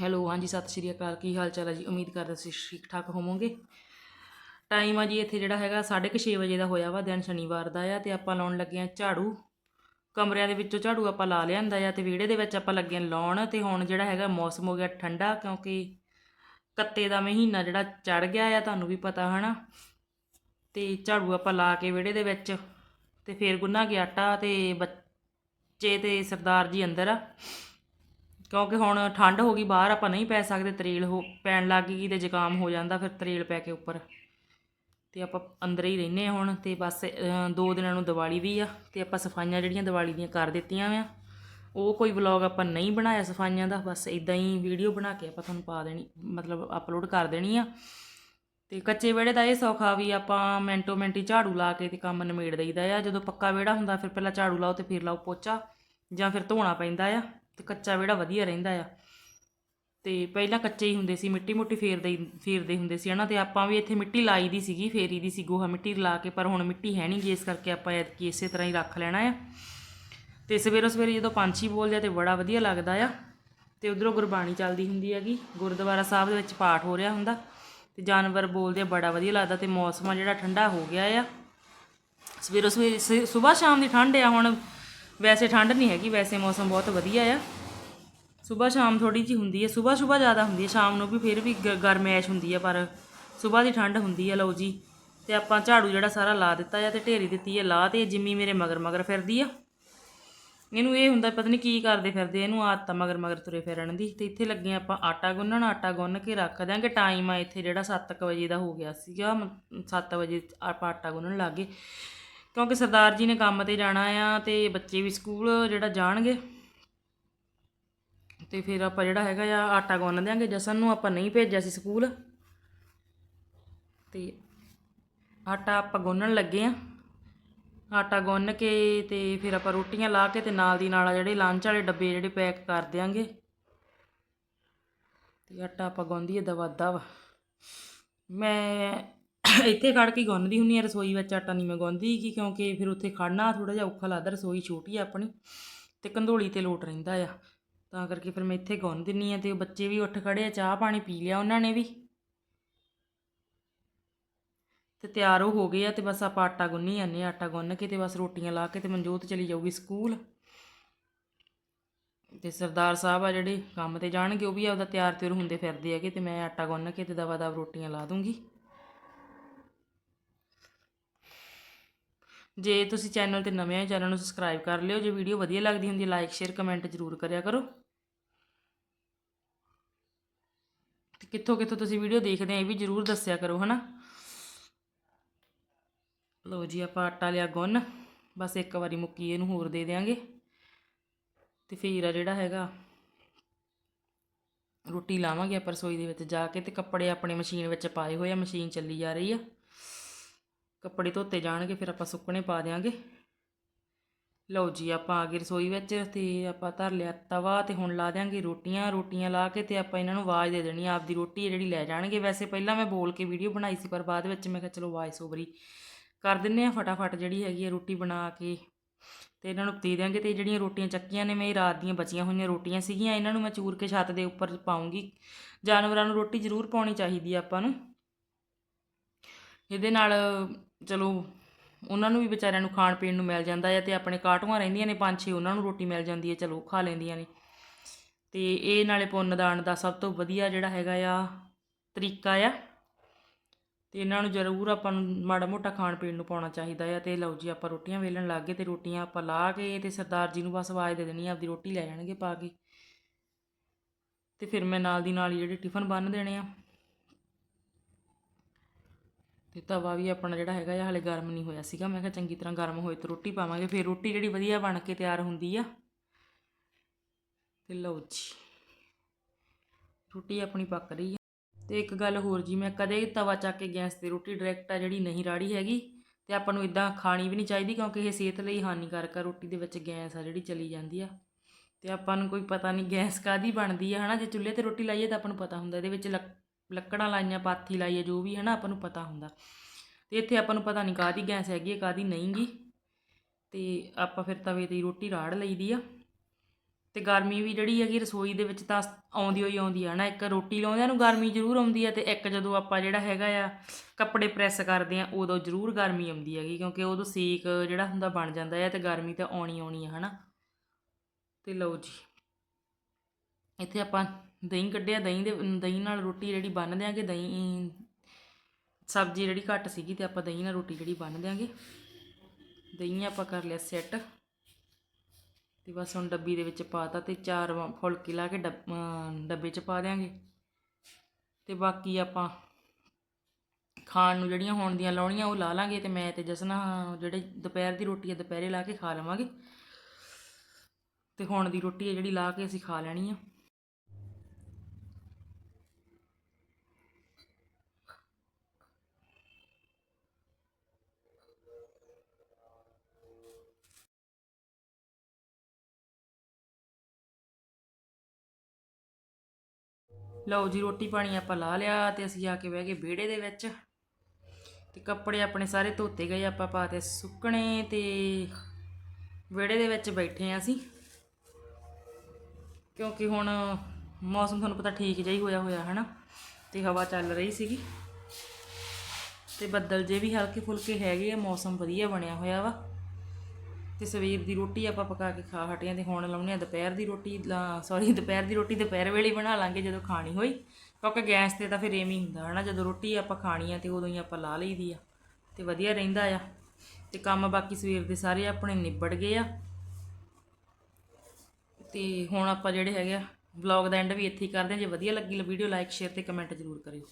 Hello, ਹਾਂਜੀ, ਸਤਿ ਸ਼੍ਰੀ ਅਕਾਲ। ਕੀ ਹਾਲ ਚਾਲ ਹੈ ਜੀ? ਉਮੀਦ ਕਰਦੇ ਤੁਸੀਂ ਠੀਕ ਠਾਕ ਹੋਵੋਗੇ। ਟਾਈਮ ਆ ਜੀ, ਇੱਥੇ ਜਿਹੜਾ ਹੈਗਾ 6:30 ਵਜੇ ਦਾ ਹੋਇਆ ਵਾ, ਦਿਨ ਸ਼ਨੀਵਾਰ ਦਾ ਆ, ਤੇ ਆਪਾਂ ਲਾਉਣ ਲੱਗੇ ਆ ਝਾੜੂ। ਕਮਰਿਆਂ ਦੇ ਵਿੱਚੋਂ ਝਾੜੂ ਆਪਾਂ ਲਾ ਲਿਆਂਦਾ ਆ, ਤੇ ਵਿਹੜੇ ਦੇ ਵਿੱਚ ਆਪਾਂ ਲੱਗੇ ਆਂ ਲਾਉਣ, ਤੇ ਹੁਣ ਜਿਹੜਾ ਹੈਗਾ ਮੌਸਮ ਹੋ ਗਿਆ ਠੰਡਾ, ਕਿਉਂਕਿ ਕੱਤੇ ਦਾ ਮਹੀਨਾ ਜਿਹੜਾ ਚੜ ਗਿਆ ਆ, ਤੁਹਾਨੂੰ ਵੀ ਪਤਾ, ਹਨਾ। ਤੇ ਝਾੜੂ ਆਪਾਂ ਲਾ ਕੇ ਵਿਹੜੇ ਦੇ ਵਿੱਚ, ਤੇ ਫੇਰ ਗੁੰਨਾ ਗਿਆ ਆਟਾ, ਤੇ ਬੱਚੇ ਤੇ ਸਰਦਾਰ ਜੀ ਅੰਦਰ ਆ। ਕਿਉਂਕਿ ਹੁਣ ਠੰਡ ਹੋ ਗਈ, ਬਾਹਰ ਆਪਾਂ ਨਹੀਂ ਪੈ ਸਕਦੇ, ਤਰੇਲ ਹੋ, ਪੈਣ ਲੱਗ ਗਈ ਤੇ ਜ਼ੁਕਾਮ ਹੋ ਜਾਂਦਾ, ਫਿਰ ਤਰੇਲ ਪੈ ਕੇ ਉੱਪਰ। ਤੇ ਆਪਾਂ ਅੰਦਰ ਹੀ ਰਹਿੰਦੇ ਹਾਂ ਹੁਣ, ਤੇ ਬਸ ਦੋ ਦਿਨਾਂ ਨੂੰ ਦੀਵਾਲੀ ਵੀ ਆ, ਤੇ ਆਪਾਂ ਸਫਾਈਆਂ ਜਿਹੜੀਆਂ ਦੀਵਾਲੀ ਦੀਆਂ ਕਰ ਦਿੱਤੀਆਂ ਆ ਉਹ ਕੋਈ ਵਲੌਗ ਆਪਾਂ ਨਹੀਂ ਬਣਾਇਆ ਸਫਾਈਆਂ ਦਾ, ਬਸ ਇਦਾਂ ਹੀ ਵੀਡੀਓ ਬਣਾ ਕੇ ਆਪਾਂ ਤੁਹਾਨੂੰ ਪਾ ਦੇਣੀ, ਮਤਲਬ ਅਪਲੋਡ ਕਰ ਦੇਣੀ ਆ। ਤੇ ਕੱਚੇ ਵਿਹੜੇ ਦਾ ਇਹ ਸੌਖਾ ਵੀ ਆਪਾਂ ਮਿੰਟੋ ਮਿੰਟ ਹੀ ਝਾੜੂ ਲਾ ਕੇ ਤੇ ਕੰਮ ਨਿਮੇੜ ਦਈਦਾ ਆ, ਜਦੋਂ ਪੱਕਾ ਵਿਹੜਾ ਹੁੰਦਾ ਫਿਰ ਪਹਿਲਾਂ ਝਾੜੂ ਲਾਓ ਤੇ ਫਿਰ ਲਾਓ ਪੋਚਾ, ਜਾਂ ਫਿਰ ਧੋਣਾ ਪੈਂਦਾ ਆ ਤੇ ਕੱਚਾ ਵਿਹੜਾ ਵਧੀਆ ਰਹਿੰਦਾ ਆ। ਤੇ ਪਹਿਲਾਂ ਕੱਚੇ ਹੀ ਹੁੰਦੇ ਸੀ, ਮਿੱਟੀ ਮੁੱਟੀ ਫੇਰਦੇ ਫੇਰਦੇ ਹੁੰਦੇ ਸੀ ਹਨਾ, ਤੇ ਆਪਾਂ ਵੀ ਇੱਥੇ ਮਿੱਟੀ ਲਾਈ ਦੀ ਸੀਗੀ, ਫੇਰੀ ਦੀ ਸੀ, ਗੋਹਾ ਮਿੱਟੀ ਲਾ ਕੇ, ਪਰ ਹੁਣ ਮਿੱਟੀ ਹੈ ਨਹੀਂ ਗੀ, ਇਸ ਕਰਕੇ ਆਪਾਂ ਐਤਕੀ ਇਸੇ ਤਰ੍ਹਾਂ ਹੀ ਰੱਖ ਲੈਣਾ ਆ। ਤੇ ਸਵੇਰੋ ਸਵੇਰੇ ਜਦੋਂ ਪੰਛੀ ਬੋਲਦੇ ਆ ਤੇ ਬੜਾ ਵਧੀਆ ਲੱਗਦਾ ਆ। ਤੇ ਉਧਰੋਂ ਗੁਰਬਾਣੀ ਚੱਲਦੀ ਹੁੰਦੀ ਹੈਗੀ, ਗੁਰਦੁਆਰਾ ਸਾਹਿਬ ਦੇ ਵਿੱਚ ਪਾਠ ਹੋ ਰਿਹਾ ਹੁੰਦਾ, ਤੇ ਜਾਨਵਰ ਬੋਲਦੇ ਆ, ਬੜਾ ਵਧੀਆ ਲੱਗਦਾ, ਤੇ ਮੌਸਮ ਆ ਜਿਹੜਾ ਠੰਡਾ ਹੋ ਗਿਆ ਆ। ਸਵੇਰੋ ਸਵੇਰੇ ਸਵੇਰ ਸ਼ਾਮ ਦੀ ਠੰਡ ਆ, ਹੁਣ ਵੈਸੇ ਠੰਡ ਨਹੀਂ ਹੈਗੀ, ਵੈਸੇ ਮੌਸਮ ਬਹੁਤ ਵਧੀਆ ਆ। ਸਵੇਰ ਸ਼ਾਮ ਥੋੜੀ ਜੀ ਹੁੰਦੀ ਹੈ, ਸਵੇਰ ਸਵੇਰ ਜ਼ਿਆਦਾ ਹੁੰਦੀ ਹੈ, ਸ਼ਾਮ ਨੂੰ ਵੀ ਫਿਰ ਵੀ ਗ- ਗਰਮੈਸ਼ ਹੁੰਦੀ ਹੈ, ਪਰ ਸਵੇਰ ਦੀ ਠੰਡ ਹੁੰਦੀ ਹੈ, ਲਓ ਜੀ। ਤੇ ਆਪਾਂ ਝਾੜੂ ਜਿਹੜਾ ਸਾਰਾ ਲਾ ਦਿੱਤਾ ਆ ਤੇ ਢੇਰੀ ਦਿੱਤੀ ਹੈ ਲਾ ਤੇ ਜਿੰਮੀ ਮੇਰੇ ਮਗਰ ਮਗਰ ਫਿਰਦੀ ਆ। ਇਹਨੂੰ ਇਹ ਹੁੰਦਾ ਪਤਾ ਨਹੀਂ ਕੀ ਕਰਦੇ ਫਿਰਦੇ ਇਹਨੂੰ ਆਦਤ ਆ ਮਗਰ ਮਗਰ ਤੁਰੇ ਫਿਰਨ ਦੀ। ਤੇ ਇੱਥੇ ਲੱਗੇ ਹਾਂ ਆਪਾਂ ਆਟਾ ਗੁੰਨਣ, ਆਟਾ ਗੁੰਨ ਕੇ ਰੱਖ ਦਿਆਂਗੇ। ਟਾਈਮ ਆ ਇੱਥੇ ਜਿਹੜਾ 7:00 ਵਜੇ ਦਾ ਹੋ ਗਿਆ ਸੀਗਾ 7 ਵਜੇ ਆਪਾਂ ਆਟਾ ਗੁੰਨਣ ਲੱਗ ਗਏ। ਕਿਉਂਕਿ ਸਰਦਾਰ ਜੀ ਨੇ ਕੰਮ ਤੇ ਜਾਣਾ ਆ ਤੇ ਬੱਚੇ ਵੀ ਸਕੂਲ ਜਿਹੜਾ ਜਾਣਗੇ। ਤੇ ਫਿਰ ਆਪਾਂ ਜਿਹੜਾ ਹੈਗਾ ਆ, ਆਟਾ ਗੁੰਨ ਦਿਆਂਗੇ। ਜਸਨ ਨੂੰ ਆਪਾਂ ਨਹੀਂ ਭੇਜਿਆ ਸੀ ਸਕੂਲ। ਤੇ ਆਟਾ ਆਪਾਂ ਗੁੰਨਣ ਲੱਗੇ ਆ। ਆਟਾ ਗੁੰਨ ਕੇ ਤੇ ਫਿਰ ਆਪਾਂ ਰੋਟੀਆਂ ਲਾ ਕੇ ਤੇ ਨਾਲ ਦੀ ਨਾਲ ਜਿਹੜੇ ਲੰਚ ਵਾਲੇ ਡੱਬੇ ਜਿਹੜੇ ਪੈਕ ਕਰ ਦਿਆਂਗੇ। ਤੇ ਆਟਾ ਆਪਾਂ ਗੁੰਨਦੀਏ ਦਵਾ ਦਵਾ ਮੈਂ ਇੱਥੇ ਖੜ ਕੇ ਗੁੰਨਦੀ ਹੁੰਨੀ ਆ ਰਸੋਈ ਵਿੱਚ, ਆਟਾ ਨਹੀਂ ਮੈਂ ਗੁੰਨਦੀ ਕਿ ਕਿਉਂਕਿ ਫਿਰ ਉੱਥੇ ਖੜਨਾ ਥੋੜਾ ਜਿਹਾ ਔਖਾ ਲੱਗਦਾ, ਰਸੋਈ ਛੋਟੀ ਆ ਆਪਣੀ ਤੇ ਕੰਧੋਲੀ ਤੇ ਲੋਟ ਰਹਿੰਦਾ ਆ। ਤਾਂ ਕਰਕੇ ਫਿਰ ਮੈਂ ਇੱਥੇ ਗੁੰਨ ਦਿੰਨੀ ਆ ਤੇ ਬੱਚੇ ਵੀ ਉੱਠ ਖੜੇ ਆ, ਚਾਹ ਪਾਣੀ ਪੀ ਲਿਆ ਉਹਨਾਂ ਨੇ ਵੀ। ਤੇ ਤਿਆਰ ਉਹ ਹੋ ਗਏ ਆ ਤੇ ਬਸ ਆਪਾਂ ਆਟਾ ਗੁੰਨੀ ਜਾਂਦੇ ਆ ਆਟਾ ਗੁੰਨ ਕੇ ਤੇ ਬਸ ਰੋਟੀਆਂ ਲਾ ਕੇ ਤੇ ਮਨਜੋਤ ਚਲੀ ਜਾਊਗੀ ਸਕੂਲ। ਤੇ ਸਰਦਾਰ ਸਾਹਿਬ ਆ ਜਿਹੜੇ ਕੰਮ ਤੇ ਜਾਣਗੇ, ਉਹ ਵੀ ਆਪਦਾ ਤਿਆਰ ਤਿਉਰ ਹੁੰਦੇ ਫਿਰਦੇ ਹੈਗੇ ਤੇ ਮੈਂ ਆਟਾ ਗੁੰਨ ਕੇ ਤੇ ਦਵਾ ਦਵ ਰੋਟੀਆਂ ਲਾ ਦੂੰਗੀ। ਜੇ ਤੁਸੀਂ ਚੈਨਲ ਤੇ ਨਵੇਂ ਆ, ਚੈਨਲ ਨੂੰ ਸਬਸਕ੍ਰਾਈਬ ਕਰ ਲਿਓ। ਜੇ ਵੀਡੀਓ ਵਧੀਆ ਲੱਗਦੀ ਹੁੰਦੀ ਲਾਈਕ ਸ਼ੇਅਰ ਕਮੈਂਟ ਜ਼ਰੂਰ ਕਰਿਆ ਕਰੋ। ਤੇ ਕਿੱਥੋਂ ਕਿੱਥੋਂ ਤੁਸੀਂ ਵੀਡੀਓ ਦੇਖਦੇ ਆ, ਇਹ ਵੀ ਜ਼ਰੂਰ ਦੱਸਿਆ ਕਰੋ, ਹਨਾ? ਲਓ ਜੀ, ਆਪਾਂ ਆਟਾ ਲਿਆ ਗੁੰਨ। ਬਸ ਇੱਕ ਵਾਰੀ ਮੁੱਕੀ ਇਹਨੂੰ ਹੋਰ ਦੇ ਦੇਾਂਗੇ ਤੇ ਫਿਰ ਆ ਜਿਹੜਾ ਹੈਗਾ, ਰੋਟੀ ਲਾਵਾਂਗੇ ਆਪਾਂ ਰਸੋਈ ਦੇ ਵਿੱਚ ਜਾ ਕੇ ਤੇ ਕੱਪੜੇ ਆਪਣੇ ਮਸ਼ੀਨ ਵਿੱਚ ਪਾਏ ਹੋਏ ਆ, ਮਸ਼ੀਨ ਚੱਲੀ ਜਾ ਰਹੀ ਆ। ਕੱਪੜੇ ਧੋਤੇ ਜਾਣਗੇ, ਫਿਰ ਆਪਾਂ ਸੁੱਕਣੇ ਪਾ ਦਿਆਂਗੇ। ਲਓ ਜੀ, ਆਪਾਂ ਆ ਗਏ ਰਸੋਈ ਵਿੱਚ ਤੇ ਆਪਾਂ ਧਰ ਲਿਆ ਤਵਾ ਤੇ ਹੁਣ ਲਾ ਦਿਆਂਗੇ ਰੋਟੀਆਂ। ਰੋਟੀਆਂ ਲਾ ਕੇ ਤੇ ਆਪਾਂ ਇਹਨਾਂ ਨੂੰ ਆਵਾਜ਼ ਦੇ ਦੇਣੀ ਆਪਦੀ ਰੋਟੀ ਹੈ ਜਿਹੜੀ ਲੈ ਜਾਣਗੇ। ਵੈਸੇ ਪਹਿਲਾਂ ਮੈਂ ਬੋਲ ਕੇ ਵੀਡੀਓ ਬਣਾਈ ਸੀ, ਪਰ ਬਾਅਦ ਵਿੱਚ ਮੈਂ ਕਿਹਾ ਚਲੋ ਵਾਇਸ ਓਵਰ ਕਰ ਦਿੰਨੇ ਆ ਫਟਾਫਟ ਜਿਹੜੀ ਹੈਗੀ ਆ ਰੋਟੀ ਬਣਾ ਕੇ ਤੇ ਇਹਨਾਂ ਨੂੰ ਦੇ ਦਿਆਂਗੇ ਤੇ ਜਿਹੜੀਆਂ ਰੋਟੀਆਂ ਚੱਕੀਆਂ ਨੇ ਮੇਰੀ ਰਾਤ ਦੀਆਂ ਬਚੀਆਂ ਹੋਈਆਂ ਰੋਟੀਆਂ ਸੀਗੀਆਂ। ਇਹਨਾਂ ਨੂੰ ਮੈਂ ਚੂਰ ਕੇ ਛੱਤ ਦੇ ਉੱਪਰ ਪਾਉਂਗੀ। ਜਾਨਵਰਾਂ ਨੂੰ ਰੋਟੀ ਜ਼ਰੂਰ ਪਾਉਣੀ ਚਾਹੀਦੀ ਆ ਆਪਾਂ ਨੂੰ। ਇਹਦੇ ਨਾਲ ਚਲੋ, ਉਹਨਾਂ ਨੂੰ ਵੀ ਵਿਚਾਰਿਆਂ ਨੂੰ ਖਾਣ ਪੀਣ ਨੂੰ ਮਿਲ ਜਾਂਦਾ ਹੈ ਤੇ ਆਪਣੇ ਕਾਟੂਆਂ ਰਹਿੰਦੀਆਂ ਨੇ ਪੰਜ ਛੇ, ਉਹਨਾਂ ਨੂੰ ਰੋਟੀ ਮਿਲ ਜਾਂਦੀ ਹੈ ਚਲੋ, ਖਾ ਲੈਂਦੀਆਂ ਨੇ। ਤੇ ਇਹ ਨਾਲੇ ਪੁੰਨ ਦਾਨ ਦਾ ਸਭ ਤੋਂ ਵਧੀਆ ਜਿਹੜਾ ਹੈਗਾ ਆ, ਤਰੀਕਾ ਆ। ਤੇ ਇਹਨਾਂ ਨੂੰ ਜ਼ਰੂਰ ਆਪਾਂ ਨੂੰ ਮਾੜਾ ਮੋਟਾ ਖਾਣ ਪੀਣ ਨੂੰ ਪਾਉਣਾ ਚਾਹੀਦਾ ਆ। ਤੇ ਲਓ ਜੀ, ਆਪਾਂ ਰੋਟੀਆਂ ਵੇਲਣ ਲੱਗ ਗਏ ਤੇ ਰੋਟੀਆਂ ਆਪਾਂ ਲਾ ਕੇ ਤੇ ਸਰਦਾਰ ਜੀ ਨੂੰ ਬਸ ਆਵਾਜ਼ ਦੇ ਦੇਣੀ ਆ, ਆਪਦੀ ਰੋਟੀ ਲੈ ਜਾਣਗੇ ਪਾ ਕੇ। ਤੇ ਫਿਰ ਮੈਂ ਨਾਲ ਦੀ ਨਾਲ ਹੀ ਜਿਹੜੇ ਟਿਫਨ ਬੰਨ ਦੇਣੇ ਆ। ਤੇ ਤਵਾ ਵੀ ਆਪਣਾ ਜਿਹੜਾ ਹੈਗਾ ਆ, ਹਲੇ ਗਰਮ ਨਹੀਂ ਹੋਇਆ ਸੀਗਾ। ਮੈਂ ਕਿਹਾ ਚੰਗੀ ਤਰ੍ਹਾਂ ਗਰਮ ਹੋਏ ਤੇ ਰੋਟੀ ਪਾਵਾਂਗੇ। ਫਿਰ ਰੋਟੀ ਜਿਹੜੀ ਵਧੀਆ ਬਣ ਕੇ ਤਿਆਰ ਹੁੰਦੀ ਆ। ਤੇ ਲਓ ਜੀ, ਰੋਟੀ ਆਪਣੀ ਪੱਕ ਰਹੀ ਆ। ਤੇ ਇੱਕ ਗੱਲ ਹੋਰ ਜੀ, ਮੈਂ ਕਦੇ ਤਵਾ ਚੱਕ ਕੇ ਗੈਸ ਤੇ ਰੋਟੀ ਡਾਇਰੈਕਟ ਆ ਜਿਹੜੀ ਨਹੀਂ ਰਾੜੀ ਹੈਗੀ, ਤੇ ਆਪਾਂ ਨੂੰ ਇਦਾਂ ਖਾਣੀ ਵੀ ਨਹੀਂ ਚਾਹੀਦੀ ਕਿਉਂਕਿ ਇਹ ਸਿਹਤ ਲਈ ਹਾਨੀਕਾਰਕ ਆ। ਰੋਟੀ ਦੇ ਵਿੱਚ ਗੈਸ ਆ ਜਿਹੜੀ ਚਲੀ ਜਾਂਦੀ ਆ। ਤੇ ਆਪਾਂ ਨੂੰ ਕੋਈ ਪਤਾ ਨਹੀਂ ਗੈਸ ਕਾਦੀ ਬਣਦੀ ਆ, ਹਨਾ? ਜੇ ਚੁੱਲ੍ਹੇ ਤੇ ਰੋਟੀ ਲਾਈਏ ਤਾਂ ਆਪਾਂ ਨੂੰ ਪਤਾ ਹੁੰਦਾ, ਇਹਦੇ ਵਿੱਚ ਲੱਕ- ਲੱਕੜਾਂ ਲਾਈਆਂ, ਪਾਥੀ ਲਾਈ ਆ ਜੋ ਵੀ ਹੈ ਨਾ ਆਪਾਂ ਨੂੰ ਪਤਾ ਹੁੰਦਾ। ਤੇ ਇੱਥੇ ਆਪਾਂ ਨੂੰ ਪਤਾ ਨਹੀਂ ਕਾਦੀ ਗੈਸ ਹੈਗੀ ਹੈ ਕਾਦੀ ਨਹੀਂਗੀ। ਤੇ ਆਪਾਂ ਫਿਰ ਤਵੇ ਤੇ ਹੀ ਰੋਟੀ ਰਾੜ ਲਈਦੀ ਆ। ਤੇ ਗਰਮੀ ਵੀ ਜਿਹੜੀ ਹੈਗੀ ਰਸੋਈ ਦੇ ਵਿੱਚ ਤਾਂ ਆਉਂਦੀ ਹੋਈ ਆਉਂਦੀ ਆ ਨਾ ਇੱਕ ਰੋਟੀ ਲਾਉਂਦਿਆਂ ਨੂੰ ਗਰਮੀ ਜ਼ਰੂਰ ਆਉਂਦੀ ਹੈ ਤੇ ਇੱਕ ਜਦੋਂ ਆਪਾਂ ਜਿਹੜਾ ਹੈਗਾ ਆ, ਕੱਪੜੇ ਪ੍ਰੈਸ ਕਰਦੇ ਆ, ਉਦੋਂ ਜ਼ਰੂਰ ਗਰਮੀ ਆਉਂਦੀ ਹੈਗੀ, ਕਿਉਂਕਿ ਉਦੋਂ ਸੇਕ ਜਿਹੜਾ ਹੁੰਦਾ ਬਣ ਜਾਂਦਾ ਆ ਤੇ ਗਰਮੀ ਤਾਂ ਆਉਣੀ ਆਉਣੀ ਆ, ਹਨਾ। ਤੇ ਲਓ ਜੀ। ਇੱਥੇ ਆਪਾਂ ਦਹੀਂ ਕੱਢਿਆ, ਦਹੀਂ ਦੇ, ਦਹੀਂ ਨਾਲ ਰੋਟੀ ਜਿਹੜੀ ਬੰਨ ਦਿਆਂਗੇ, ਦਹੀਂ, ਸਬਜ਼ੀ ਜਿਹੜੀ ਘੱਟ ਸੀਗੀ ਤੇ ਆਪਾਂ ਦਹੀਂ ਨਾਲ ਰੋਟੀ ਜਿਹੜੀ ਬੰਨ ਦਿਆਂਗੇ। ਦਹੀਂ ਆਪਾਂ ਕਰ ਲਿਆ ਸੈੱਟ ਤੇ ਬਸ ਹੁਣ ਡੱਬੀ ਦੇ ਵਿੱਚ ਪਾਤਾ ਤੇ ਚਾਰ ਵਾ- ਫੁਲਕੇ ਲਾ ਕੇ ਡੱਬ- ਡੱਬੇ 'ਚ ਪਾ ਦਿਆਂਗੇ। ਤੇ ਬਾਕੀ ਆਪਾਂ ਖਾਣ ਨੂੰ ਜਿਹੜੀਆਂ ਹੁਣ ਦੀਆਂ ਲਾਉਣੀਆਂ ਉਹ ਲਾ ਲਾਂਗੇ ਤੇ ਮੈਂ ਤੇ ਜਸਨਾ ਜਿਹੜੇ ਦੁਪਹਿਰ ਦੀ ਰੋਟੀ ਹੈ ਦੁਪਹਿਰੇ ਲਾ ਕੇ ਖਾ ਲਵਾਂਗੇ। ਤੇ ਹੁਣ ਦੀ ਰੋਟੀ ਹੈ ਜਿਹੜੀ ਲਾ ਕੇ ਅਸੀਂ ਖਾ ਲੈਣੀ ਆ। ਲਓ ਜੀ, ਰੋਟੀ ਪਾਣੀ ਆਪਾਂ ਲਾ ਲਿਆ ਤੇ ਅਸੀਂ ਜਾ ਕੇ ਬਹਿ ਗਏ ਵਿਹੜੇ ਦੇ ਵਿੱਚ। ਤੇ ਕੱਪੜੇ ਆਪਣੇ ਸਾਰੇ ਧੋਤੇ ਗਏ, ਆਪਾਂ ਪਾਤੇ ਸੁੱਕਣੇ ਤੇ ਵਿਹੜੇ ਦੇ ਵਿੱਚ ਬੈਠੇ ਆ ਅਸੀਂ। ਕਿਉਂਕਿ ਹੁਣ ਮੌਸਮ ਤੁਹਾਨੂੰ ਪਤਾ ਠੀਕ ਜਿਹਾ ਹੀ ਹੋਇਆ ਹੋਇਆ, ਹਨਾ? ਤੇ ਹਵਾ ਚੱਲ ਰਹੀ ਸੀਗੀ। ਤੇ ਬੱਦਲ ਜੇ ਵੀ ਹਲਕੇ ਫੁਲਕੇ ਹੈਗੇ ਆ, ਮੌਸਮ ਵਧੀਆ ਬਣਿਆ ਹੋਇਆ ਵਾ। ਤੇ ਸਵੇਰ ਦੀ ਰੋਟੀ ਆਪਾਂ ਪਕਾ ਕੇ ਖਾ ਹਟੇ ਆਂ ਤੇ ਹੁਣ ਲਾਉਣੇ ਆ ਦੁਪਹਿਰ ਦੀ ਰੋਟੀ ਸੌਰੀ ਦੁਪਹਿਰ ਦੀ ਰੋਟੀ ਦੁਪਹਿਰ ਵੇਲੇ ਬਣਾ ਲਾਂਗੇ ਜਦੋਂ ਖਾਣੀ ਹੋਈ। ਕਿਉਂਕਿ ਗੈਸ ਤੇ ਤਾਂ ਫਿਰ ਐਵੇਂ ਹੀ ਹੁੰਦਾ, ਹਨਾ? ਜਦੋਂ ਰੋਟੀ ਆਪਾਂ ਖਾਣੀ ਆ ਤੇ ਉਦੋਂ ਹੀ ਆਪਾਂ ਲਾ ਲਈਦੀ ਆ ਤੇ ਵਧੀਆ ਰਹਿੰਦਾ ਆ। ਤੇ ਕੰਮ ਬਾਕੀ ਸਵੇਰ ਦੇ ਸਾਰੇ ਆਪਣੇ ਨਿਬੜ ਗਏ ਆ। ਤੇ ਹੁਣ ਆਪਾਂ ਜਿਹੜੇ ਹੈਗੇ ਆ ਵਲੌਗ ਦਾ ਐਂਡ ਵੀ ਇੱਥੇ ਹੀ ਕਰਦੇ ਹਾਂ ਜੇ ਵਧੀਆ ਲੱਗੀ ਵੀਡੀਓ ਲਾਈਕ ਸ਼ੇਅਰ ਤੇ ਕਮੈਂਟ ਜ਼ਰੂਰ ਕਰਿਓ।